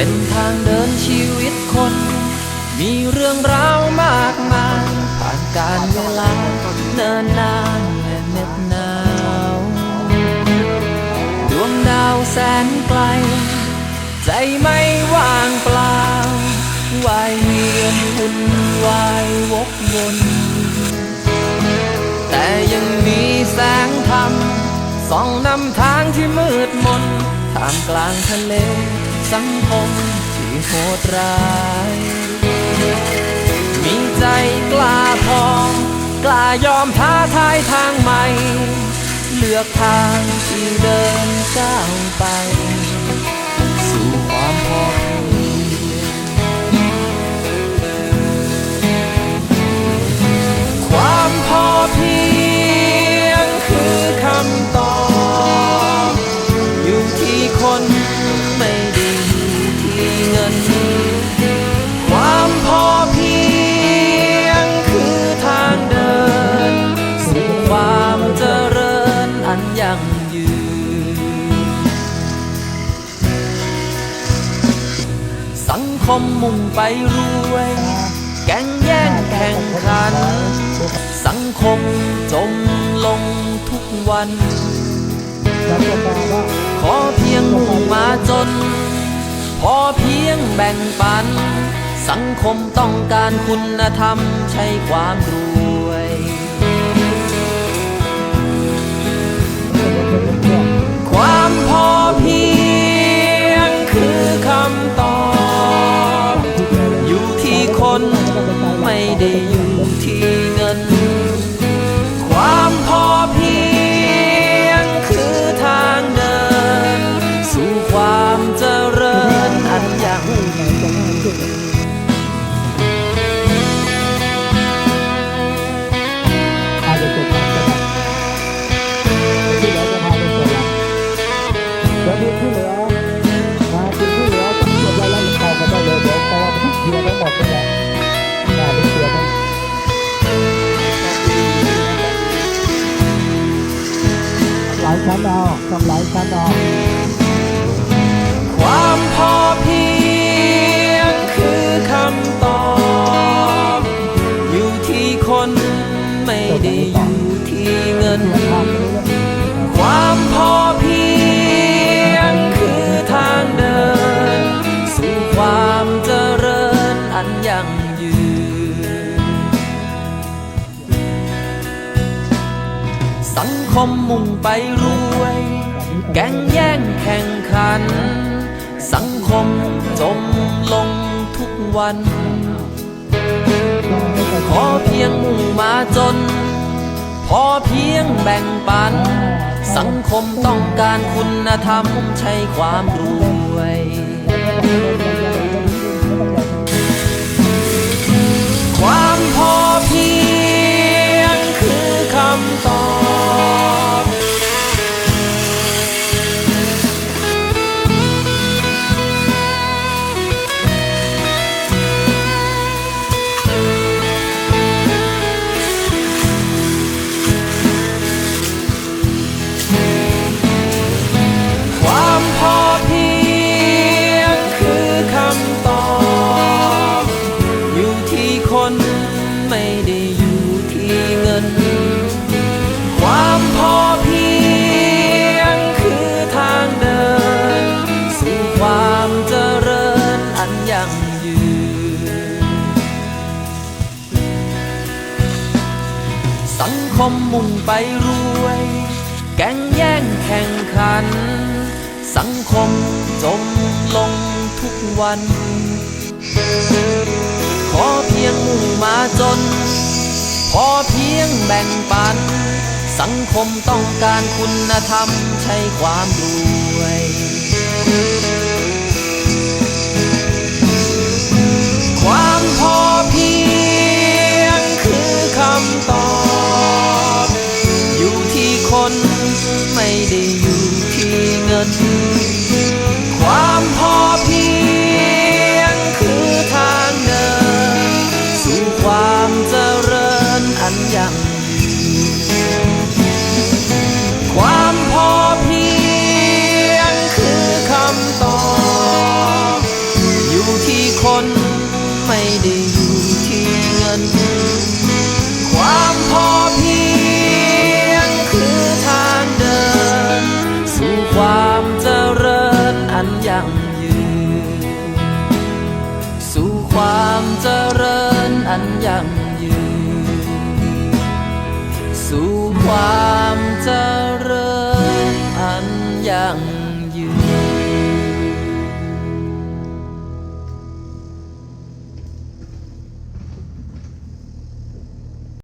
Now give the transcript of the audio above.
างเดินชีวิตคน มีเรื่องราวมากมายผ่านการเวลาเนินนานและเหน็บหนาวดวงดาวแสนไกล ใจไม่ว่างเปล่าวายเวียนวุ่นวายวกวนแต่ยังมีแสงธรรมส่องนำทางที่มืดมนท่ามกลางทะเล สังคมที่โหดร้าย มีใจกล้าพองกล้ายอมท้าทายทางใหม่ เลือกทางที่เดินก้าวไป คมมุ่งไปรวย แก่งแย่งแข่งขัน สังคมจมลงทุกวัน ขอเพียงมุ่งมาจน พอเพียงแบ่งปัน สังคมต้องการคุณธรรมใช่ความรู้ เอาทำลายชั้นอความพอเพียงคือคำตอบ อยู่ที่คนไม่ได้อยู่ที่เงิน ความพอเพียงคือทางเดิน สู่ความเจริญอันยั่งยืน มมุ่งไปรวย แก่งแย่งแข่งขัน สังคมจมลงทุกวัน ขอเพียงมุ่งมาจน พอเพียงแบ่งปัน สังคมต้องการคุณธรรมใช่ความรวย สังคมมุ่งไปรวย แก่งแย่งแข่งขัน สังคมจมลงทุกวัน ขอเพียงมุ่งมาจน พอเพียงแบ่งปัน สังคมต้องการคุณธรรมใช่ความรวย ได้อยู่ที่เงิน ความพอเพียงคือทางเดิน สู่ความเจริญอันยั่งยืนความพอเพียงคือคำตอบอยู่ที่คนไม่ได้อยู่ที่เงิน ความพอ่งยืน สู่ความเจริญอันยั่งยืน สู่ความ